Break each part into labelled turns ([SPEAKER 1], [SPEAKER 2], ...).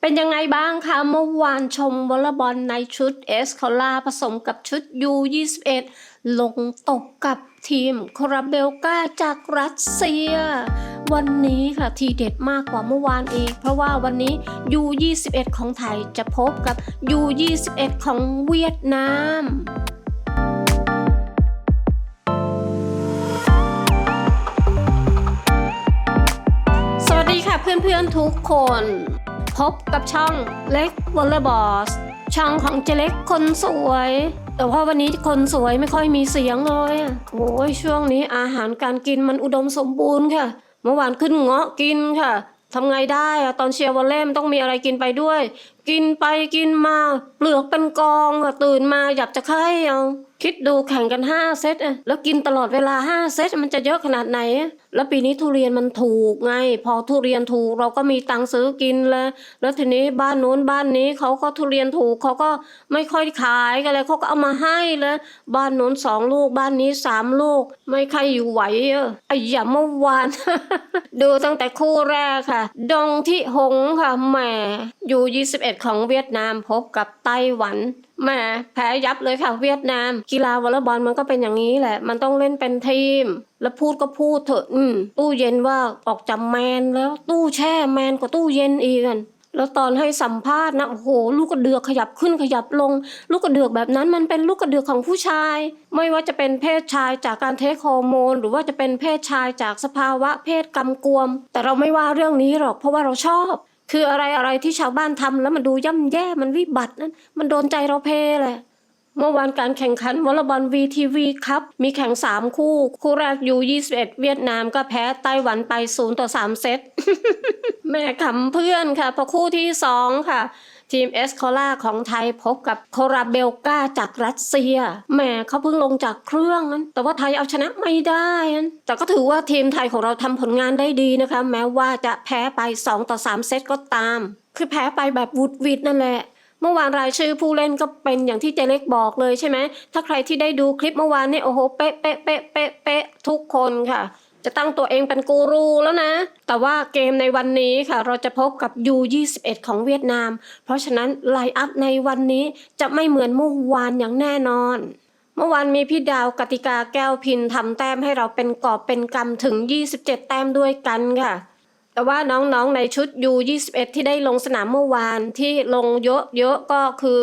[SPEAKER 1] เป็นยังไงบ้างคะ เมื่อวานชมวอลเลย์บอลในชุดเอสคอล่าผสมกับชุด U21 ลงตกกับทีมคราเบลกาจากรัสเซีย วันนี้ค่ะทีเด็ดมากกว่าเมื่อวานอีก เพราะว่าวันนี้ U21 ของไทยจะพบกับ U21 ของเวียดนามสวัสดีค่ะเพื่อนๆทุกคน พบกับช่องเล็กวอลเลย์บอสช่องของเจเล็กคนสวย แต่ว่าวันนี้คนสวยไม่ค่อยมีเสียงเลยโอ้ยช่วงนี้อาหารการกินมันอุดมสมบูรณ์ค่ะ เมื่อวานขึ้นเงาะกินค่ะทำไงได้อะตอนเชียร์วอลเลย์มันต้องมีอะไรกินไปด้วย กินไปกินมาเปลือกเป็นกองอะตื่นมาอยากจะไข้เอา คิดดูแข่งกันห้าเซตอะแล้วกินตลอดเวลาห้าเซตมันจะเยอะขนาดไหนอะแล้วปีนี้ทุเรียนมันถูกไง พอทุเรียนถูกเราก็มีตังค์ซื้อกินแล้ว แล้วทีนี้บ้านนู้นบ้านนี้เขาก็ทุเรียนถูกเขาก็ไม่ค่อยขายกันเลยเขาก็เอามาให้แล้ว บ้านนู้นสองลูกบ้านนี้สามลูก ไม่ใครอยู่ไหวเออไอ้อย่าเมื่อวาน ดูตั้งแต่คู่แรกค่ะ ดงที่หงค่ะแหมอยู่ 21 ของเวียดนามพบกับไต้หวัน แหมแพ้ยับเลยค่ะเวียดนาม กีฬาวอลเลย์บอลมันก็เป็นอย่างนี้แหละ มันต้องเล่นเป็นทีม แล้วพูดก็พูดเถอะ อืม ตู้เย็นว่าออกจากแมนแล้ว ตู้แช่แมนกว่าตู้เย็นอีกกันแล้วตอนให้สัมภาษณ์นะโอ้โห ลูกกระเดือกขยับขึ้นขยับลง ลูกกระเดือกแบบนั้นมันเป็นลูกกระเดือกของผู้ชาย ไม่ว่าจะเป็นเพศชายจากการเทคฮอร์โมน หรือว่าจะเป็นเพศชายจากสภาวะเพศกำกวม แต่เราไม่ว่าเรื่องนี้หรอกเพราะว่าเราชอบ คืออะไรอะไรที่ชาวบ้านทำแล้วมันดูย่ำแย่มันวิบัตินั้น มันโดนใจเราเพแหละ เมื่อวานการแข่งขันวอลเลย์บอล VTV ครับ มีแข่ง 3 คู่ คู่แรกยู21 เวียดนามก็แพ้ไต้หวันไป0ต่อ3เซตแม่ขำเพื่อนค่ะพอคู่ที่ 2 ค่ะ ทีมเอสคอล่าของไทยพบกับโคราเบลกาจากรัสเซียแหมเขาเพิ่งลงจากเครื่องนั้น แต่ว่าไทยเอาชนะไม่ได้นั้นแต่ก็ถือว่าทีมไทยของเราทำผลงานได้ดีนะคะ แม้ว่าจะแพ้ไป 2 ต่อ 3 เซตก็ตาม คือแพ้ไปแบบวุดวิดนั่นแหละเมื่อวานรายชื่อผู้เล่นก็เป็นอย่างที่เจเล็กบอกเลยใช่ไหมถ้าใครที่ได้ดูคลิปเมื่อวานเนี่ยโอ้โหเป๊ะเป๊ะเป๊ะเป๊ะเป๊ะทุกคนค่ะ จะตั้งตัวเองเป็นกูรูแล้วนะ แต่ว่าเกมในวันนี้ค่ะเราจะพบกับ U21 ของเวียดนาม เพราะฉะนั้นไลอัพในวันนี้จะไม่เหมือนเมื่อวานอย่างแน่นอน เมื่อวานมีพี่ดาวกติกาแก้วพินทำแต้มให้เราเป็นกอบเป็นกำถึง 27 แต้มด้วยกันค่ะแต่ว่าน้องๆในชุด U21 ที่ได้ลงสนามเมื่อวานที่ลงเยอะๆก็คือ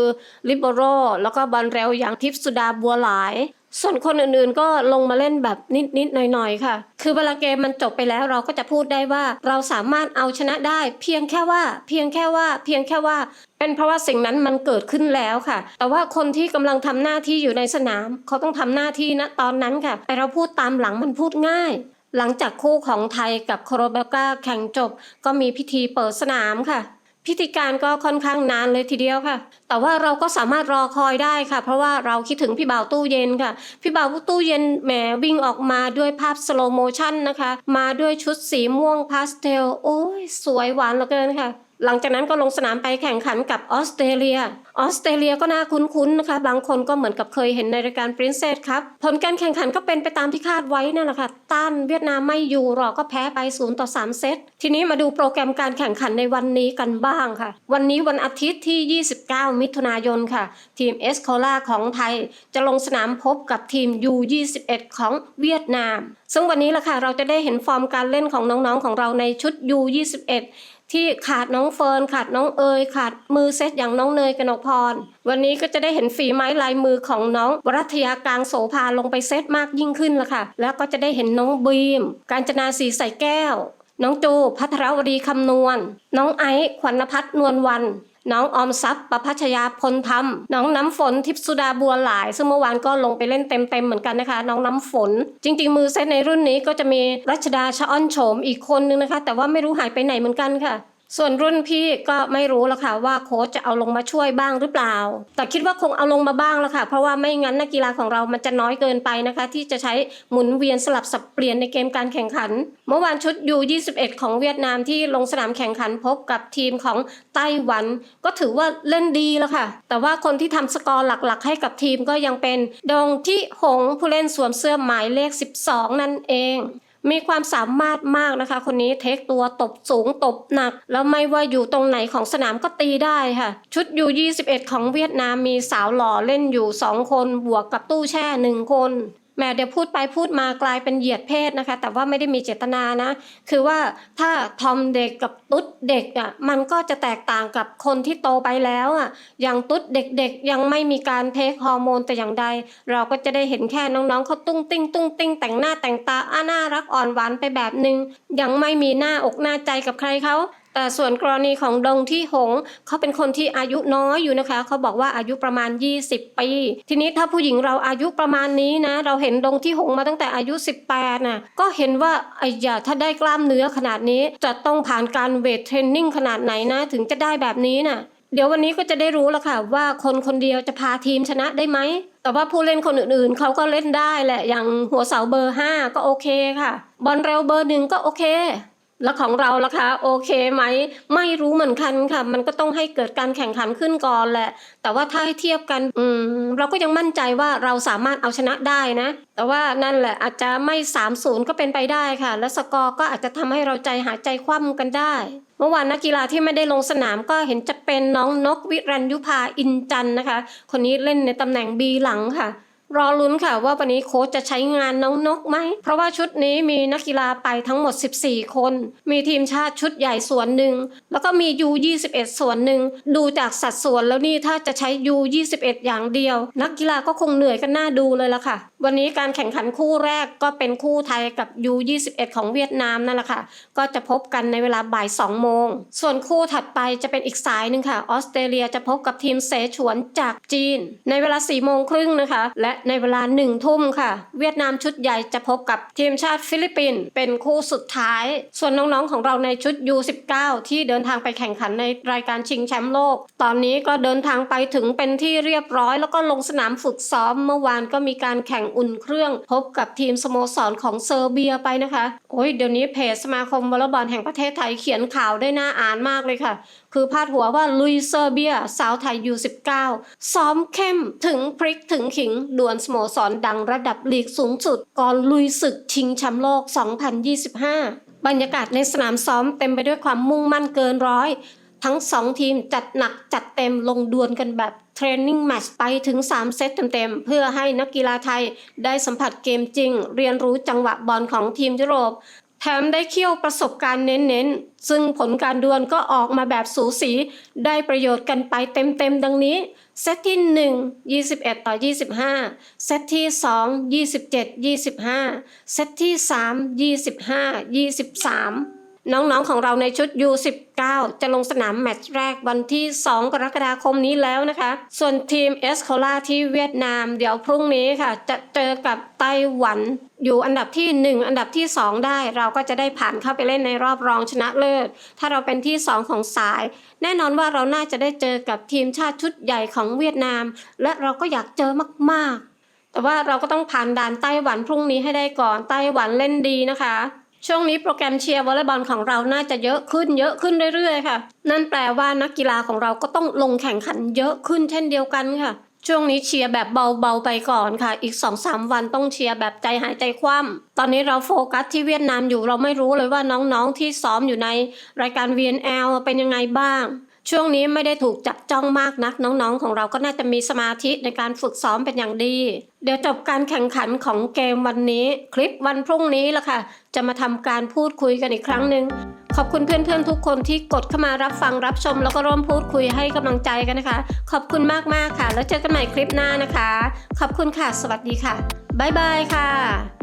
[SPEAKER 1] ลิเบโรแล้วก็บอลเร็วอย่างทิพสุดาบัวหลาย ส่วนคนอื่นๆก็ลงมาเล่นแบบนิดๆหน่อยๆค่ะ คือเวลาเกมมันจบไปแล้วเราก็จะพูดได้ว่า เราสามารถเอาชนะได้ เพียงแค่ว่า เพียงแค่ว่า เพียงแค่ว่า เป็นเพราะว่าสิ่งนั้นมันเกิดขึ้นแล้วค่ะ แต่ว่าคนที่กำลังทำหน้าที่อยู่ในสนาม เขาต้องทำหน้าที่นะตอนนั้นค่ะแต่เราพูดตามหลังมันพูดง่ายหลังจากคู่ของไทยกับโครเบลกาแข่งจบ ก็มีพิธีเปิดสนามค่ะ พิธีการก็ค่อนข้างนานเลยทีเดียวค่ะ แต่ว่าเราก็สามารถรอคอยได้ค่ะ เพราะว่าเราคิดถึงพี่บ่าวตู้เย็นค่ะ พี่บ่าวตู้เย็นแหมวิ่งออกมาด้วยภาพสโลโมชันนะคะ มาด้วยชุดสีม่วงพาสเทล โอ้ยสวยหวานเหลือเกินค่ะ หลังจากนั้นก็ลงสนามไปแข่งขันกับออสเตรเลีย ออสเตรเลียก็น่าคุ้นๆนะคะ บางคนก็เหมือนกับเคยเห็นในรายการ Princess ครับ ผลการแข่งขันก็เป็นไปตามที่คาดไว้นั่นแหละค่ะ ต้านเวียดนามไม่อยู่หรอกก็แพ้ไป0ต่อ3เซต ทีนี้มาดูโปรแกรมการแข่งขันในวันนี้กันบ้างค่ะ วันนี้วันอาทิตย์ที่ 29 มิถุนายนค่ะ ทีมเอสโคล่าของไทย จะลงสนามพบกับทีม U21 ของเวียดนาม ซึ่งวันนี้ล่ะค่ะเราจะได้เห็นฟอร์มการเล่นของน้องๆของเราในชุด U21 ที่ขาดน้องเฟิร์นขาดน้องเอยขาดมือเซตอย่างน้องเนยกนกพร วันนี้ก็จะได้เห็นฝีไม้ลายมือของน้องวรัทยากลางโสภาลงไปเซตมากยิ่งขึ้นละค่ะ แล้วก็จะได้เห็นน้องบีม การจนาสีใส่แก้ว น้องจูพัทรวดีคำนวณ น้องไอซ์ขวัญพัฒน์นวลวัน น้องออมทรัพย์ประพัชยาพลธรรม น้องน้ำฝนทิพสุดาบัวหลาย ซึ่งเมื่อวานก็ลงไปเล่นเต็มๆเหมือนกันนะคะ น้องน้ำฝน จริง ๆ มือเซตในรุ่นนี้ก็จะมีรัชดาชะอ้อนโฉมอีกคนนึงนะคะ แต่ว่าไม่รู้หายไปไหนเหมือนกันค่ะ ส่วนรุ่นพี่ก็ไม่รู้แล้วค่ะว่าโค้ชจะเอาลงมาช่วยบ้างหรือเปล่า แต่คิดว่าคงเอาลงมาบ้างแล้วค่ะ เพราะว่าไม่งั้นนักกีฬาของเรามันจะน้อยเกินไปนะคะ ที่จะใช้หมุนเวียนสลับสับเปลี่ยนในเกมการแข่งขัน เมื่อวานชุด U21 ของเวียดนามที่ลงสนามแข่งขันพบกับทีมของไต้หวัน ก็ถือว่าเล่นดีแล้วค่ะ แต่ว่าคนที่ทำสกอร์หลักๆ ให้กับทีมก็ยังเป็นดงที่หงผู้เล่นสวมเสื้อหมายเลข 12 นั่นเอง มีความสามารถมากนะคะ คนนี้เทคตัวตบสูงตบหนัก แล้วไม่ว่าอยู่ตรงไหนของสนามก็ตีได้ค่ะ ชุดยู21ของเวียดนามมีสาวหล่อเล่นอยู่ 2 คนบวกกับตู้แช่ 1 คน แหม่เดี๋ยวพูดไปพูดมากลายเป็นเหยียดเพศนะคะ แต่ว่าไม่ได้มีเจตนานะ คือว่าถ้าทอมเด็กกับตุ๊ดเด็กอะมันก็จะแตกต่างกับคนที่โตไปแล้วอะอย่างตุ๊ดเด็กๆ ยังไม่มีการเทคฮอร์โมนแต่อย่างใด เราก็จะได้เห็นแค่น้องๆเขาตุ้งติ้งตุ้งติ้งแต่งหน้าแต่งตาอ้าน่ารักอ่อนหวานไปแบบนึง ยังไม่มีหน้าอกหน้าใจกับใครเขา แต่ส่วนกรณีของดงที่หงเขาเป็นคนที่อายุน้อยอยู่นะคะเขาบอกว่าอายุประมาณ 20 ปี ทีนี้ถ้าผู้หญิงเราอายุประมาณนี้นะ เราเห็นดงที่หงมาตั้งแต่อายุ 18น่ะก็เห็นว่าไอ้ยาถ้าได้กล้ามเนื้อขนาดนี้ จะต้องผ่านการเวทเทรนนิ่งขนาดไหนนะ ถึงจะได้แบบนี้น่ะเดี๋ยววันนี้ก็จะได้รู้แล้วค่ะว่าคนคนเดียวจะพาทีมชนะได้ไหม แต่ว่าผู้เล่นคนอื่นๆ เขาก็เล่นได้แหละ อย่างหัวเสาเบอร์ 5 ก็โอเคค่ะ บอลเร็วเบอร์หนึ่งก็โอเค แล้วของเราล่ะคะโอเคไหมไม่รู้เหมือนกันค่ะ มันก็ต้องให้เกิดการแข่งขันขึ้นก่อนแหละ แต่ว่าถ้าให้เทียบกันอืมเราก็ยังมั่นใจว่าเราสามารถเอาชนะได้นะ แต่ว่านั่นแหละอาจจะไม่3-0ก็เป็นไปได้ค่ะ และสกอร์ก็อาจจะทำให้เราใจหายใจคว่ำกันได้ เมื่อวานนักกีฬาที่ไม่ได้ลงสนามก็เห็นจะเป็นน้องนกวิรัญยุภาอินจันนะคะ คนนี้เล่นในตำแหน่งบีหลังค่ะ รอลุ้นค่ะว่าวันนี้โค้ชจะใช้งานน้องนกไหม เพราะว่าชุดนี้มีนักกีฬาไปทั้งหมด 14 คน มีทีมชาติชุดใหญ่ส่วนหนึ่ง แล้วก็มี U21 ส่วนหนึ่ง ดูจากสัดส่วนแล้วนี่ถ้าจะใช้ U21 อย่างเดียว นักกีฬาก็คงเหนื่อยกันหน้าดูเลยละค่ะ วันนี้การแข่งขันคู่แรกก็เป็นคู่ไทยกับ U21 ของเวียดนามนั่นแหละค่ะ ก็จะพบกันในเวลาบ่าย2โมง ส่วนคู่ถัดไปจะเป็นอีกสายหนึ่งค่ะ ออสเตรเลียจะพบกับทีมเสฉวนจากจีน ในเวลา4โมงครึ่งนะคะ และในเวลา1ทุ่มค่ะ เวียดนามชุดใหญ่จะพบกับทีมชาติฟิลิปปินส์เป็นคู่สุดท้าย ส่วนน้องๆของเราในชุด U19 ที่เดินทางไปแข่งขันในรายการชิงแชมป์โลก ตอนนี้ก็เดินทางไปถึงเป็นที่เรียบร้อย แล้วก็ลงสนามฝึกซ้อมเมื่อวานก็มีการแข่งอุ่นเครื่อง พบกับทีมสโมสรของเซอร์เบียไปนะคะโอ้ยเดี๋ยวนี้เพจสมาคมวอลเลย์บอลแห่งประเทศไทยเขียนข่าวได้น่าอ่านมากเลยค่ะ คือพาดหัวว่าลุยเซอร์เบียสาวไทยยู19 ซ้อมเข้มถึงพริกถึงขิงดวลสโมสรดังระดับลีกสูงสุดก่อนลุยศึกชิงแชมป์โลก 2025 บรรยากาศในสนามซ้อมเต็มไปด้วยความมุ่งมั่นเกินร้อย ทั้ง2ทีมจัดหนักจัดเต็มลงดวลกันแบบเทรนนิ่งแมตช์ไปถึง 3 เซตเต็มๆ เพื่อให้นักกีฬาไทยได้สัมผัสเกมจริง เรียนรู้จังหวะบอลของทีมยุโรป แถมได้เคี่ยวประสบการณ์เน้นๆ ซึ่งผลการดวลก็ออกมาแบบสูสี ได้ประโยชน์กันไปเต็มๆ ดังนี้ เซตที่ 1 21 ต่อ 25 เซตที่ 2 27 25 เซตที่ 3 25 23 น้องๆของเราในชุด U19 จะลงสนามแมตช์แรกวันที่ 2 กรกฎาคมนี้แล้วนะคะ ส่วนทีมเอสโคลาที่เวียดนาม เดี๋ยวพรุ่งนี้ค่ะ จะเจอกับไต้หวัน อยู่อันดับที่ 1 อันดับที่ 2 ได้ เราก็จะได้ผ่านเข้าไปเล่นในรอบรองชนะเลิศ ถ้าเราเป็นที่ 2 ของสาย แน่นอนว่าเราน่าจะได้เจอกับทีมชาติชุดใหญ่ของเวียดนาม และเราก็อยากเจอมากๆ แต่ว่าเราก็ต้องผ่านด่านไต้หวันพรุ่งนี้ให้ได้ก่อนไต้หวันเล่นดีนะคะ ช่วงนี้โปรแกรมเชียร์วอลเลย์บอลของเราน่าจะเยอะขึ้นเยอะขึ้นเรื่อยๆค่ะ นั่นแปลว่านักกีฬาของเราก็ต้องลงแข่งขันเยอะขึ้นเช่นเดียวกันค่ะ ช่วงนี้เชียร์แบบเบาๆไปก่อนค่ะ อีก 2-3 วันต้องเชียร์แบบใจหายใจคว่ำตอนนี้เราโฟกัสที่เวียดนามอยู่เราไม่รู้เลยว่าน้องๆที่ซ้อมอยู่ในรายการ VNL เป็นยังไงบ้าง ช่วงนี้ไม่ได้ถูกจับจ้องมากนักน้องๆ ของเราก็น่าจะมีสมาธิในการฝึกซ้อมเป็นอย่างดี เดี๋ยวจบการแข่งขันของเกมวันนี้ คลิปวันพรุ่งนี้ละค่ะ จะมาทำการพูดคุยกันอีกครั้งหนึ่งขอบคุณเพื่อนๆทุกคนที่กดเข้ามารับฟังรับชม แล้วก็ร่วมพูดคุยให้กำลังใจกันนะคะ ขอบคุณมากๆค่ะ แล้วเจอกันใหม่คลิปหน้านะคะ ขอบคุณค่ะ สวัสดีค่ะบ๊ายบายค่ะ